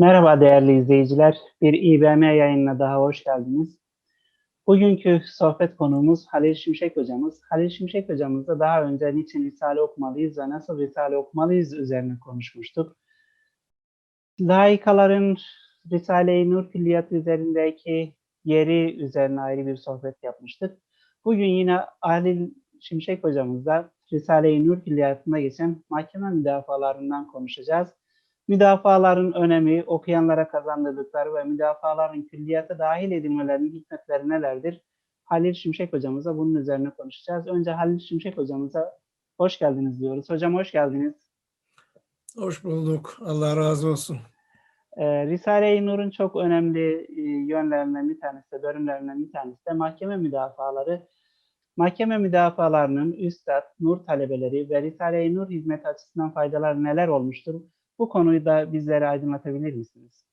Merhaba değerli izleyiciler. Bir İBM yayınına daha hoş geldiniz. Bugünkü sohbet konuğumuz Halil Şimşek hocamız. Halil Şimşek hocamızla daha önce niçin Risale okumalıyız ve nasıl Risale okumalıyız üzerine konuşmuştuk. Laikaların Risale-i Nur külliyatı üzerindeki yeri üzerine ayrı bir sohbet yapmıştık. Bugün yine Halil Şimşek hocamızla Risale-i Nur külliyatında geçen mahkeme müdafalarından konuşacağız müdafaların önemi, okuyanlara kazandırdıkları ve müdafaların külliyata dahil edilmelerinin hikmetleri nelerdir? Halil Şimşek hocamıza bunun üzerine konuşacağız. Önce Halil Şimşek hocamıza hoş geldiniz diyoruz. Hocam hoş geldiniz. Hoş bulduk. Allah razı olsun. Ee, Risale-i Nur'un çok önemli e, yönlerinden bir tanesi de, bölümlerinden bir tanesi de mahkeme müdafaları. Mahkeme müdafalarının üstad, nur talebeleri ve Risale-i Nur hizmeti açısından faydaları neler olmuştur? Bu konuyu da bizlere aydınlatabilir misiniz?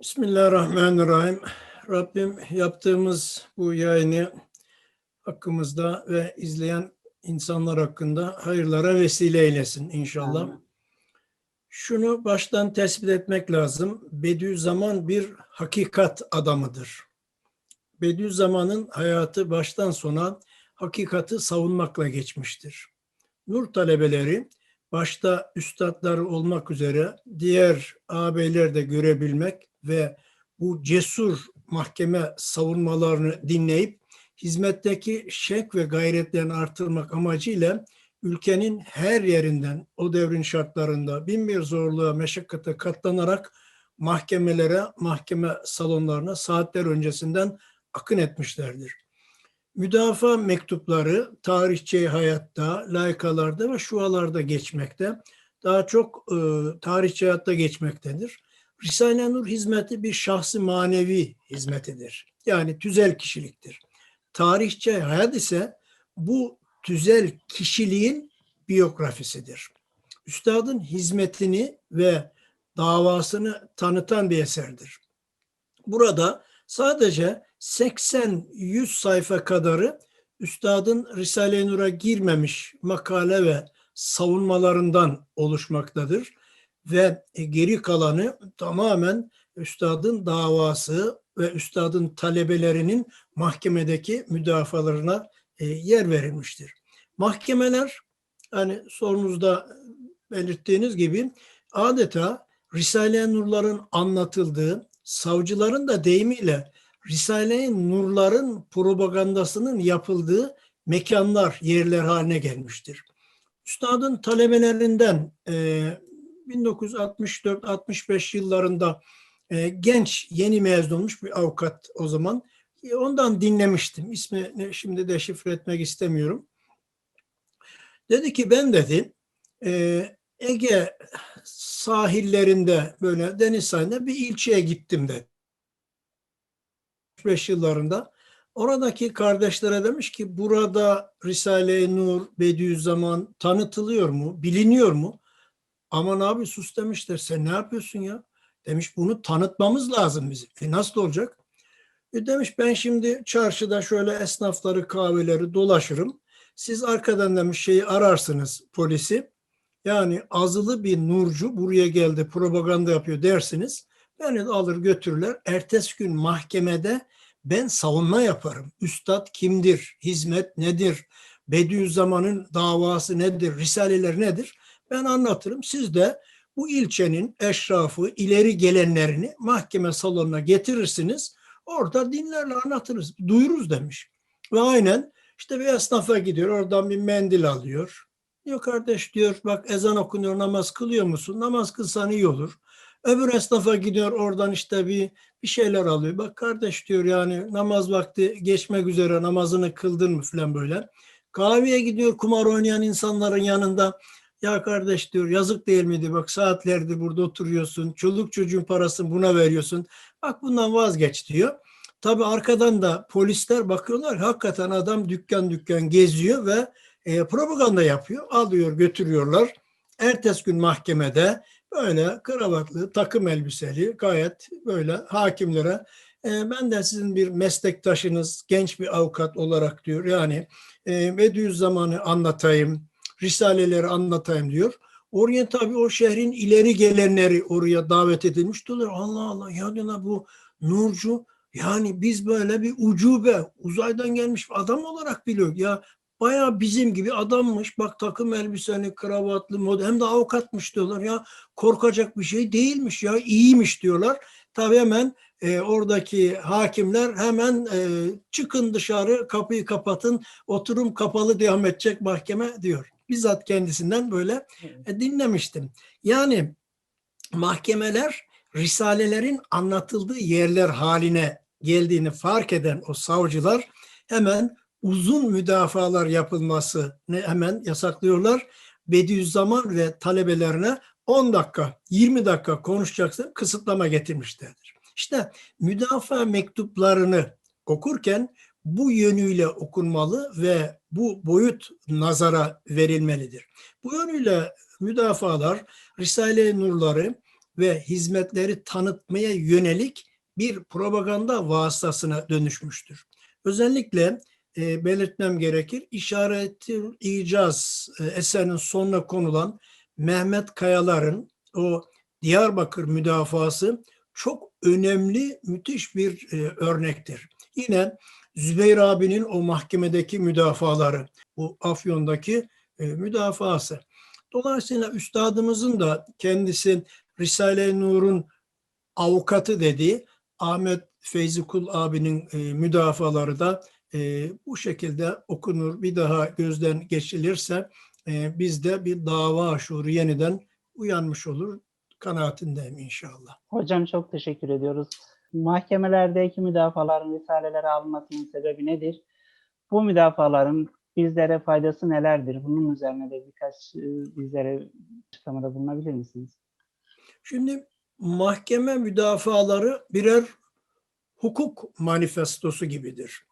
Bismillahirrahmanirrahim. Rabbim yaptığımız bu yayını hakkımızda ve izleyen insanlar hakkında hayırlara vesile eylesin inşallah. Amin. Şunu baştan tespit etmek lazım. Bediüzzaman bir hakikat adamıdır. Bediüzzaman'ın hayatı baştan sona hakikati savunmakla geçmiştir. Nur talebeleri başta üstadları olmak üzere diğer ağabeyler de görebilmek ve bu cesur mahkeme savunmalarını dinleyip hizmetteki şek ve gayretlerini artırmak amacıyla ülkenin her yerinden o devrin şartlarında bin bir zorluğa, meşakkate katlanarak mahkemelere, mahkeme salonlarına saatler öncesinden akın etmişlerdir müdafaa mektupları tarihçi hayatta, laykalarda ve şualarda geçmekte. Daha çok e, tarihçi hayatta geçmektedir. Risale-i Nur hizmeti bir şahsi manevi hizmetidir. Yani tüzel kişiliktir. Tarihçi hayat ise bu tüzel kişiliğin biyografisidir. Üstadın hizmetini ve davasını tanıtan bir eserdir. Burada sadece 80-100 sayfa kadarı Üstadın Risale-i Nur'a girmemiş makale ve savunmalarından oluşmaktadır. Ve geri kalanı tamamen Üstadın davası ve Üstadın talebelerinin mahkemedeki müdafalarına e, yer verilmiştir. Mahkemeler hani sorunuzda belirttiğiniz gibi adeta Risale-i Nur'ların anlatıldığı, savcıların da deyimiyle Risale-i Nurların propagandasının yapıldığı mekanlar, yerler haline gelmiştir. Üstadın talebelerinden e, 1964-65 yıllarında e, genç, yeni mezun olmuş bir avukat o zaman. E, ondan dinlemiştim. İsmini şimdi de şifre etmek istemiyorum. Dedi ki ben dedi e, Ege sahillerinde böyle deniz sahilinde bir ilçeye gittim dedi. 65 yıllarında oradaki kardeşlere demiş ki burada Risale-i Nur, Bediüzzaman tanıtılıyor mu, biliniyor mu? Aman abi sus demişler sen ne yapıyorsun ya? Demiş bunu tanıtmamız lazım bizim. E nasıl olacak? E demiş ben şimdi çarşıda şöyle esnafları kahveleri dolaşırım. Siz arkadan demiş şeyi ararsınız polisi. Yani azılı bir nurcu buraya geldi propaganda yapıyor dersiniz. Beni de alır götürürler. Ertesi gün mahkemede ben savunma yaparım. Üstad kimdir? Hizmet nedir? Bediüzzaman'ın davası nedir? Risaleler nedir? Ben anlatırım. Siz de bu ilçenin eşrafı, ileri gelenlerini mahkeme salonuna getirirsiniz. Orada dinlerle anlatırız, duyururuz demiş. Ve aynen işte bir esnafa gidiyor, oradan bir mendil alıyor. Diyor kardeş diyor bak ezan okunuyor namaz kılıyor musun? Namaz kılsan iyi olur. Öbür esnafa gidiyor oradan işte bir bir şeyler alıyor. Bak kardeş diyor yani namaz vakti geçmek üzere namazını kıldın mı falan böyle. Kahveye gidiyor kumar oynayan insanların yanında. Ya kardeş diyor yazık değil miydi bak saatlerdir burada oturuyorsun. Çoluk çocuğun parasını buna veriyorsun. Bak bundan vazgeç diyor. Tabi arkadan da polisler bakıyorlar hakikaten adam dükkan dükkan geziyor ve e, propaganda yapıyor. Alıyor götürüyorlar. Ertesi gün mahkemede böyle kravatlı, takım elbiseli gayet böyle hakimlere e, ben de sizin bir meslektaşınız, genç bir avukat olarak diyor. Yani e, Bediüzzaman'ı anlatayım, Risaleleri anlatayım diyor. Oraya tabii o şehrin ileri gelenleri oraya davet edilmiş diyorlar. Allah Allah ya diyorlar bu Nurcu yani biz böyle bir ucube uzaydan gelmiş adam olarak biliyor. Ya bayağı bizim gibi adammış. Bak takım elbiseli, kravatlı, mod hem de avukatmış diyorlar. Ya korkacak bir şey değilmiş ya iyiymiş diyorlar. Tabii hemen e, oradaki hakimler hemen e, çıkın dışarı kapıyı kapatın oturum kapalı devam edecek mahkeme diyor. Bizzat kendisinden böyle e, dinlemiştim. Yani mahkemeler risalelerin anlatıldığı yerler haline geldiğini fark eden o savcılar hemen uzun müdafalar yapılması hemen yasaklıyorlar. Bediüzzaman ve talebelerine 10 dakika, 20 dakika konuşacaksın kısıtlama getirmişlerdir. İşte müdafaa mektuplarını okurken bu yönüyle okunmalı ve bu boyut nazara verilmelidir. Bu yönüyle müdafalar, Risale-i Nurları ve hizmetleri tanıtmaya yönelik bir propaganda vasıtasına dönüşmüştür. Özellikle e, belirtmem gerekir, işareti icaz e, eserinin sonuna konulan Mehmet Kayalar'ın o Diyarbakır müdafası çok önemli, müthiş bir e, örnektir. Yine Zübeyir abinin o mahkemedeki müdafaları, bu Afyon'daki e, müdafası. Dolayısıyla üstadımızın da kendisi Risale-i Nur'un avukatı dediği Ahmet Feyzi Kul abinin e, müdafaları da e, bu şekilde okunur. Bir daha gözden geçilirse e, bizde bir dava şuuru yeniden uyanmış olur kanaatindeyim inşallah. Hocam çok teşekkür ediyoruz. Mahkemelerdeki müdafaların risalelere alınmasının sebebi nedir? Bu müdafaların bizlere faydası nelerdir? Bunun üzerine de birkaç e, bizlere açıklamada bulunabilir misiniz? Şimdi mahkeme müdafaları birer hukuk manifestosu gibidir.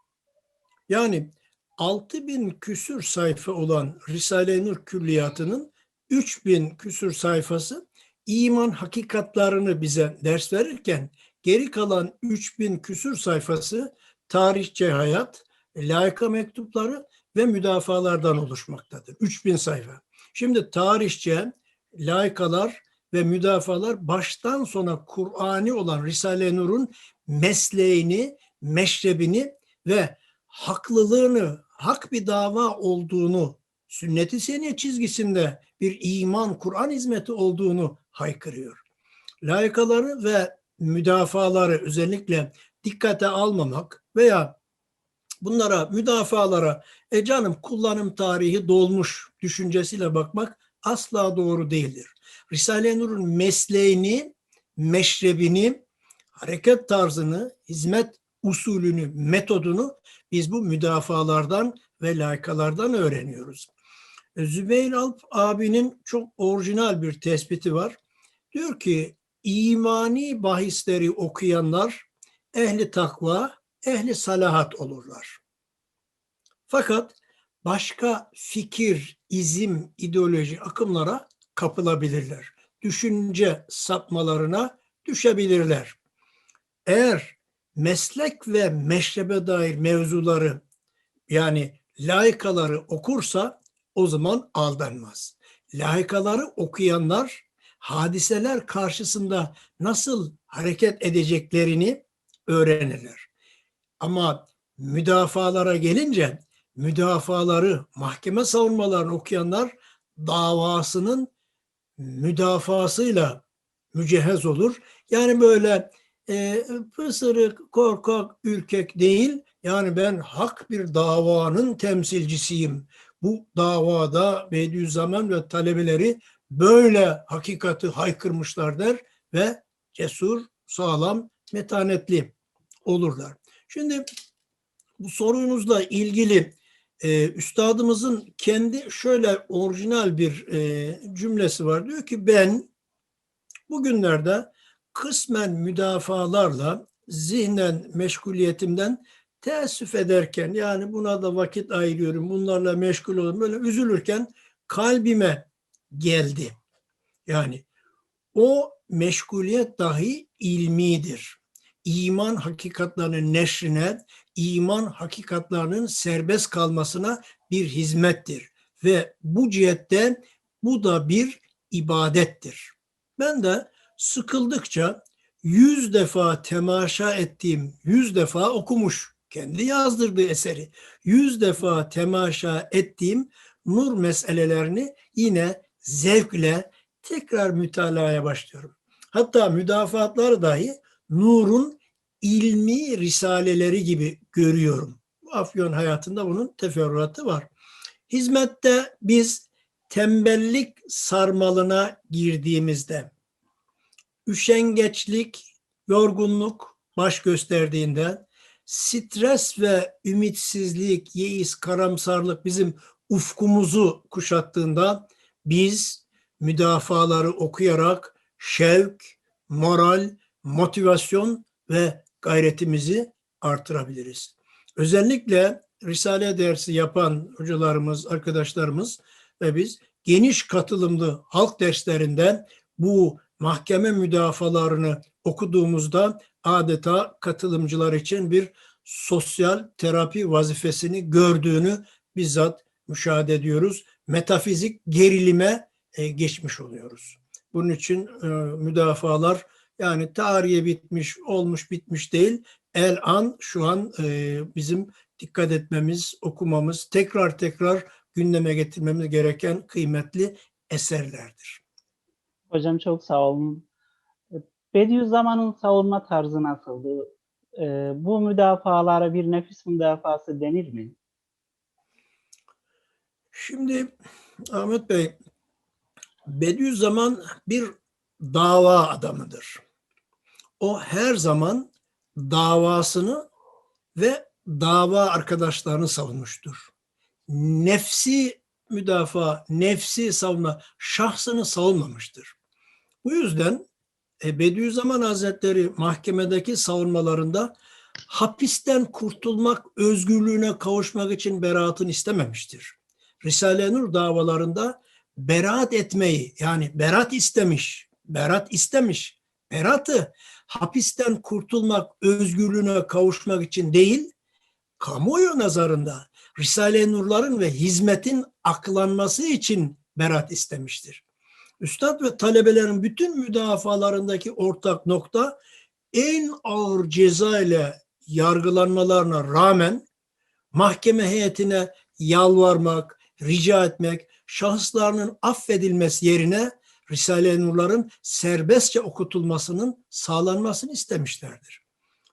Yani 6000 küsür sayfa olan Risale-i Nur külliyatının 3000 küsür sayfası iman hakikatlarını bize ders verirken geri kalan 3000 küsür sayfası tarihçe hayat, layıka mektupları ve müdafalardan oluşmaktadır. 3000 sayfa. Şimdi tarihçe, layıkalar ve müdafalar baştan sona Kur'ani olan Risale-i Nur'un mesleğini, meşrebini ve haklılığını, hak bir dava olduğunu, sünnet-i seniye çizgisinde bir iman, Kur'an hizmeti olduğunu haykırıyor. Layıkaları ve müdafaları özellikle dikkate almamak veya bunlara, müdafalara e canım kullanım tarihi dolmuş düşüncesiyle bakmak asla doğru değildir. Risale-i Nur'un mesleğini, meşrebini, hareket tarzını, hizmet usulünü, metodunu biz bu müdafalardan ve laykalardan öğreniyoruz. Zübeyir Alp abinin çok orijinal bir tespiti var. Diyor ki imani bahisleri okuyanlar ehli takva, ehli salahat olurlar. Fakat başka fikir, izim, ideoloji akımlara kapılabilirler. Düşünce sapmalarına düşebilirler. Eğer meslek ve meşrebe dair mevzuları yani layıkaları okursa o zaman aldanmaz. Layıkaları okuyanlar hadiseler karşısında nasıl hareket edeceklerini öğrenirler. Ama müdafalara gelince müdafaları, mahkeme savunmalarını okuyanlar davasının müdafasıyla mücehhez olur. Yani böyle e, pısırık, korkak, ürkek değil. Yani ben hak bir davanın temsilcisiyim. Bu davada Bediüzzaman ve talebeleri böyle hakikati haykırmışlar der ve cesur, sağlam, metanetli olurlar. Şimdi bu sorunuzla ilgili e, üstadımızın kendi şöyle orijinal bir e, cümlesi var. Diyor ki ben bugünlerde kısmen müdafalarla zihnen meşguliyetimden teessüf ederken yani buna da vakit ayırıyorum, bunlarla meşgul oluyorum böyle üzülürken kalbime geldi. Yani o meşguliyet dahi ilmidir. İman hakikatlarının neşrine, iman hakikatlarının serbest kalmasına bir hizmettir. Ve bu cihette bu da bir ibadettir. Ben de sıkıldıkça yüz defa temaşa ettiğim, yüz defa okumuş, kendi yazdırdığı eseri, yüz defa temaşa ettiğim nur meselelerini yine zevkle tekrar mütalaya başlıyorum. Hatta müdafaatları dahi nurun ilmi risaleleri gibi görüyorum. Afyon hayatında bunun teferruatı var. Hizmette biz tembellik sarmalına girdiğimizde, üşengeçlik, yorgunluk baş gösterdiğinde, stres ve ümitsizlik, yeis, karamsarlık bizim ufkumuzu kuşattığında biz müdafaları okuyarak şevk, moral, motivasyon ve gayretimizi artırabiliriz. Özellikle Risale dersi yapan hocalarımız, arkadaşlarımız ve biz geniş katılımlı halk derslerinden bu mahkeme müdafalarını okuduğumuzda adeta katılımcılar için bir sosyal terapi vazifesini gördüğünü bizzat müşahede ediyoruz. Metafizik gerilime e, geçmiş oluyoruz. Bunun için e, müdafalar yani tarihe bitmiş, olmuş, bitmiş değil. El an şu an e, bizim dikkat etmemiz, okumamız, tekrar tekrar gündeme getirmemiz gereken kıymetli eserlerdir. Hocam çok sağ olun. Bediüzzaman'ın savunma tarzı nasıldı? Ee, bu müdafalara bir nefis müdafası denir mi? Şimdi Ahmet Bey, Bediüzzaman bir dava adamıdır. O her zaman davasını ve dava arkadaşlarını savunmuştur. Nefsi müdafaa, nefsi savunma, şahsını savunmamıştır. Bu yüzden e, Bediüzzaman Hazretleri mahkemedeki savunmalarında hapisten kurtulmak, özgürlüğüne kavuşmak için beraatını istememiştir. Risale-i Nur davalarında beraat etmeyi yani berat istemiş, berat istemiş. Beratı hapisten kurtulmak, özgürlüğüne kavuşmak için değil, kamuoyu nazarında Risale-i Nurların ve hizmetin aklanması için berat istemiştir. Üstad ve talebelerin bütün müdafalarındaki ortak nokta en ağır ceza ile yargılanmalarına rağmen mahkeme heyetine yalvarmak, rica etmek, şahıslarının affedilmesi yerine Risale-i Nurların serbestçe okutulmasının sağlanmasını istemişlerdir.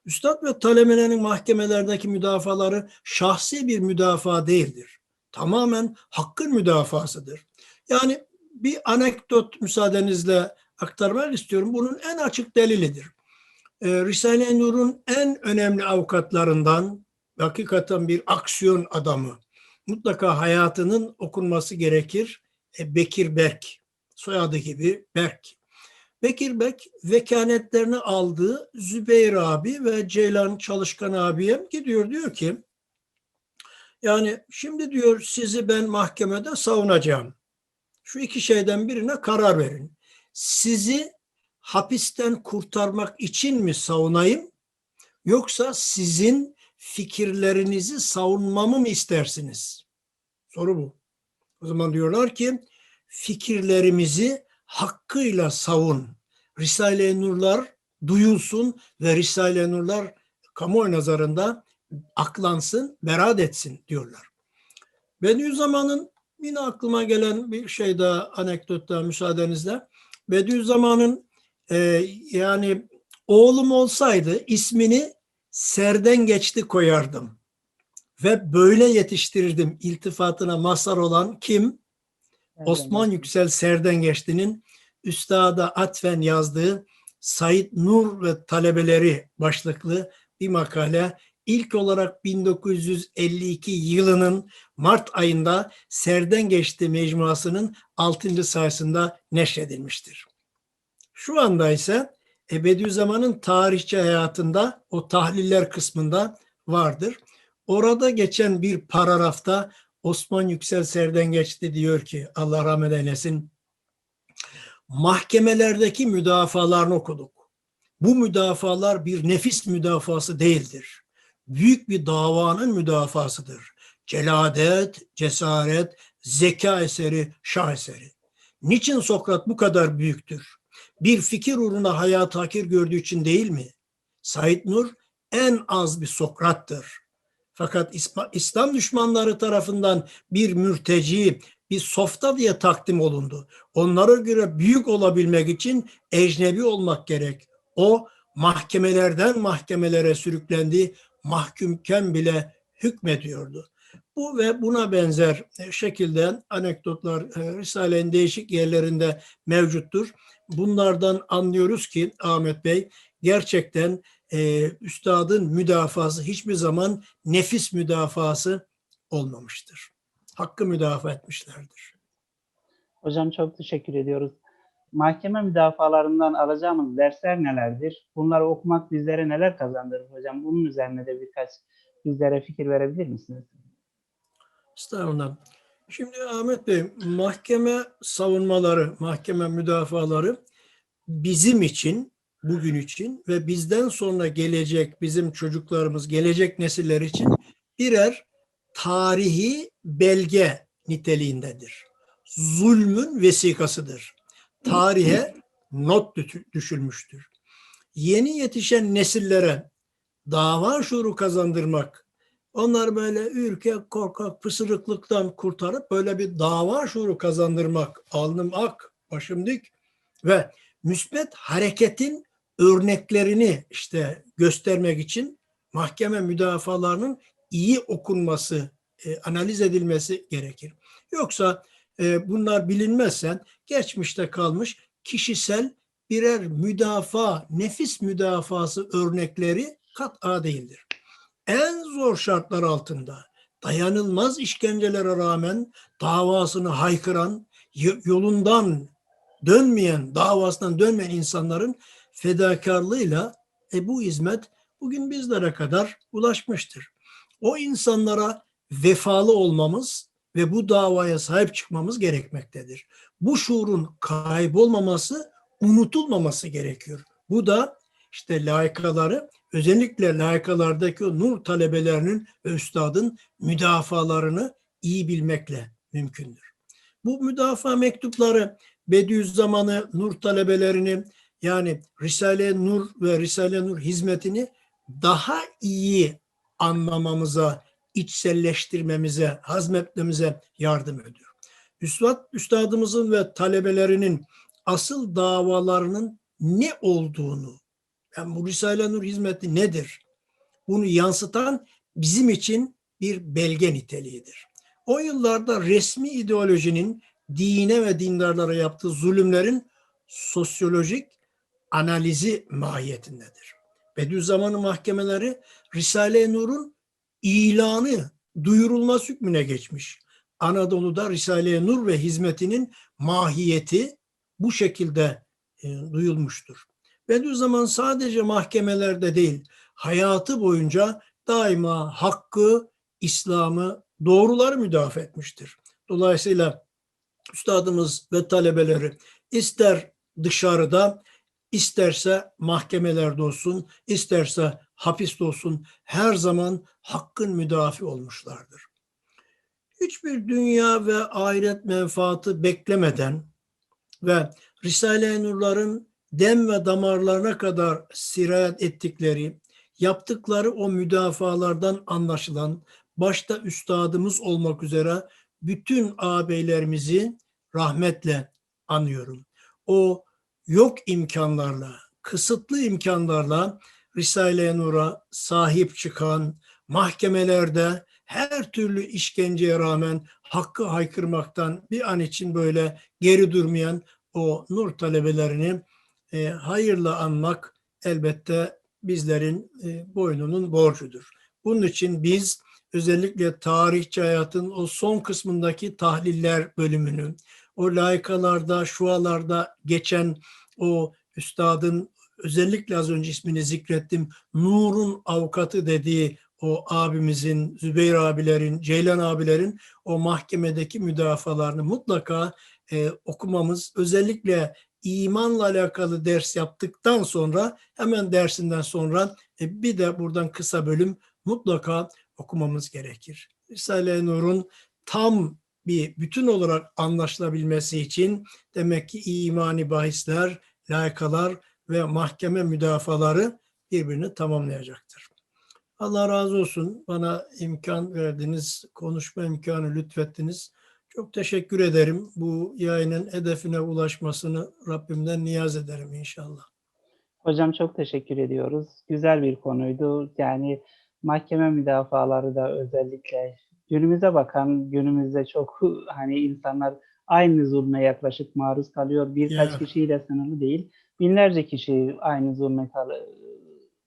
Üstad ve talebelerinin mahkemelerdeki müdafaları şahsi bir müdafaa değildir. Tamamen hakkın müdafasıdır. Yani bir anekdot müsaadenizle aktarmak istiyorum. Bunun en açık delilidir. Ee, Risale-i Nur'un en önemli avukatlarından hakikaten bir aksiyon adamı. Mutlaka hayatının okunması gerekir. E, Bekir Berk. Soyadı gibi Berk. Bekir Bek vekanetlerini aldığı Zübeyir abi ve Ceylan Çalışkan abiye gidiyor diyor ki yani şimdi diyor sizi ben mahkemede savunacağım. Şu iki şeyden birine karar verin. Sizi hapisten kurtarmak için mi savunayım yoksa sizin fikirlerinizi savunmamı mı istersiniz? Soru bu. O zaman diyorlar ki fikirlerimizi hakkıyla savun. Risale-i Nurlar duyulsun ve Risale-i Nurlar kamuoyu nazarında aklansın, berat etsin diyorlar. Bediüzzaman'ın yine aklıma gelen bir şey daha anekdotta müsaadenizle. Bediüzzaman'ın e, yani oğlum olsaydı ismini Serden geçti koyardım. Ve böyle yetiştirirdim iltifatına mazhar olan kim? Osman Yüksel Serdengeçli'nin üstada atfen yazdığı Said Nur ve talebeleri başlıklı bir makale ilk olarak 1952 yılının Mart ayında Serdengeçti mecmuasının 6. sayısında neşredilmiştir. Şu anda ise Bediüzzaman'ın tarihçi hayatında o tahliller kısmında vardır. Orada geçen bir paragrafta Osman Yüksel Serden geçti diyor ki Allah rahmet eylesin. Mahkemelerdeki müdafalarını okuduk. Bu müdafalar bir nefis müdafası değildir. Büyük bir davanın müdafasıdır. Celadet, cesaret, zeka eseri, şah eseri. Niçin Sokrat bu kadar büyüktür? Bir fikir uğruna hayatı hakir gördüğü için değil mi? Said Nur en az bir Sokrat'tır. Fakat İslam düşmanları tarafından bir mürteci, bir softa diye takdim olundu. Onlara göre büyük olabilmek için ecnebi olmak gerek. O mahkemelerden mahkemelere sürüklendi, mahkumken bile hükmediyordu. Bu ve buna benzer şekilde anekdotlar e, Risale'nin değişik yerlerinde mevcuttur. Bunlardan anlıyoruz ki Ahmet Bey gerçekten e, üstadın müdafası hiçbir zaman nefis müdafası olmamıştır. Hakkı müdafaa etmişlerdir. Hocam çok teşekkür ediyoruz. Mahkeme müdafalarından alacağımız dersler nelerdir? Bunları okumak bizlere neler kazandırır hocam? Bunun üzerine de birkaç bizlere fikir verebilir misiniz? Estağfurullah. Şimdi Ahmet Bey, mahkeme savunmaları, mahkeme müdafaları bizim için, bugün için ve bizden sonra gelecek bizim çocuklarımız, gelecek nesiller için birer tarihi belge niteliğindedir. Zulmün vesikasıdır. Tarihe not dü- düşülmüştür. Yeni yetişen nesillere dava şuuru kazandırmak, onlar böyle ürkek, korkak, pısırıklıktan kurtarıp böyle bir dava şuuru kazandırmak, alnım ak, başım dik ve müsbet hareketin örneklerini işte göstermek için mahkeme müdafalarının iyi okunması, e, analiz edilmesi gerekir. Yoksa bunlar bilinmezsen geçmişte kalmış kişisel birer müdafaa, nefis müdafası örnekleri kat'a değildir. En zor şartlar altında dayanılmaz işkencelere rağmen davasını haykıran, yolundan dönmeyen, davasından dönmeyen insanların fedakarlığıyla e, bu hizmet bugün bizlere kadar ulaşmıştır. O insanlara vefalı olmamız ve bu davaya sahip çıkmamız gerekmektedir. Bu şuurun kaybolmaması, unutulmaması gerekiyor. Bu da işte layıkaları, özellikle layıkalardaki nur talebelerinin ve üstadın müdafalarını iyi bilmekle mümkündür. Bu müdafaa mektupları Bediüzzaman'ı, nur talebelerini yani Risale-i Nur ve Risale-i Nur hizmetini daha iyi anlamamıza, içselleştirmemize, hazmetmemize yardım ediyor. Üstad, üstadımızın ve talebelerinin asıl davalarının ne olduğunu, yani bu Risale-i Nur hizmeti nedir? Bunu yansıtan bizim için bir belge niteliğidir. O yıllarda resmi ideolojinin dine ve dindarlara yaptığı zulümlerin sosyolojik analizi mahiyetindedir. Bediüzzaman'ın mahkemeleri Risale-i Nur'un ilanı, duyurulmaz hükmüne geçmiş. Anadolu'da Risale-i Nur ve hizmetinin mahiyeti bu şekilde e, duyulmuştur. Bediüzzaman sadece mahkemelerde değil, hayatı boyunca daima hakkı, İslam'ı, doğruları müdafaa etmiştir. Dolayısıyla üstadımız ve talebeleri ister dışarıda, isterse mahkemelerde olsun, isterse hapiste olsun her zaman hakkın müdafi olmuşlardır. Hiçbir dünya ve ahiret menfaati beklemeden ve Risale-i Nur'ların dem ve damarlarına kadar sirayet ettikleri, yaptıkları o müdafalardan anlaşılan, başta üstadımız olmak üzere bütün ağabeylerimizi rahmetle anıyorum. O yok imkanlarla, kısıtlı imkanlarla Risale-i Nur'a sahip çıkan, mahkemelerde her türlü işkenceye rağmen hakkı haykırmaktan bir an için böyle geri durmayan o nur talebelerini e, hayırla anmak elbette bizlerin e, boynunun borcudur. Bunun için biz özellikle tarihçi hayatın o son kısmındaki tahliller bölümünü, o layıkalarda, şualarda geçen o üstadın özellikle az önce ismini zikrettim, Nur'un avukatı dediği o abimizin, Zübeyir abilerin, Ceylan abilerin o mahkemedeki müdafalarını mutlaka e, okumamız, özellikle imanla alakalı ders yaptıktan sonra hemen dersinden sonra e, bir de buradan kısa bölüm mutlaka okumamız gerekir. Risale-i Nur'un tam bir bütün olarak anlaşılabilmesi için demek ki imani bahisler, layıkalar ve mahkeme müdafaları birbirini tamamlayacaktır. Allah razı olsun. Bana imkan verdiniz, konuşma imkanı lütfettiniz. Çok teşekkür ederim. Bu yayının hedefine ulaşmasını Rabbimden niyaz ederim inşallah. Hocam çok teşekkür ediyoruz. Güzel bir konuydu. Yani mahkeme müdafaları da özellikle günümüze bakan, günümüzde çok hani insanlar aynı zulme yaklaşık maruz kalıyor. Birkaç Ya. kişiyle sınırlı değil. Binlerce kişi aynı kal-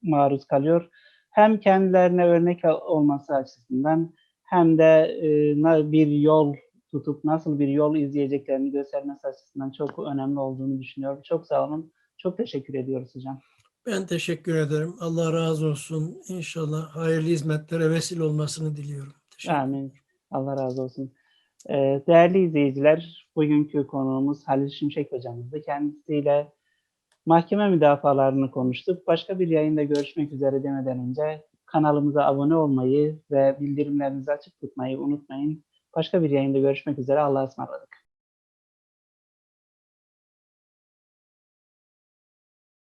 maruz kalıyor. Hem kendilerine örnek olması açısından hem de e, bir yol tutup nasıl bir yol izleyeceklerini göstermesi açısından çok önemli olduğunu düşünüyorum. Çok sağ olun. Çok teşekkür ediyoruz hocam. Ben teşekkür ederim. Allah razı olsun. İnşallah hayırlı hizmetlere vesile olmasını diliyorum. Teşekkür Amin. Allah razı olsun. Ee, değerli izleyiciler, bugünkü konuğumuz Halil Şimşek hocamızdı. Kendisiyle mahkeme müdafalarını konuştuk. Başka bir yayında görüşmek üzere demeden önce kanalımıza abone olmayı ve bildirimlerinizi açık tutmayı unutmayın. Başka bir yayında görüşmek üzere. Allah'a ısmarladık.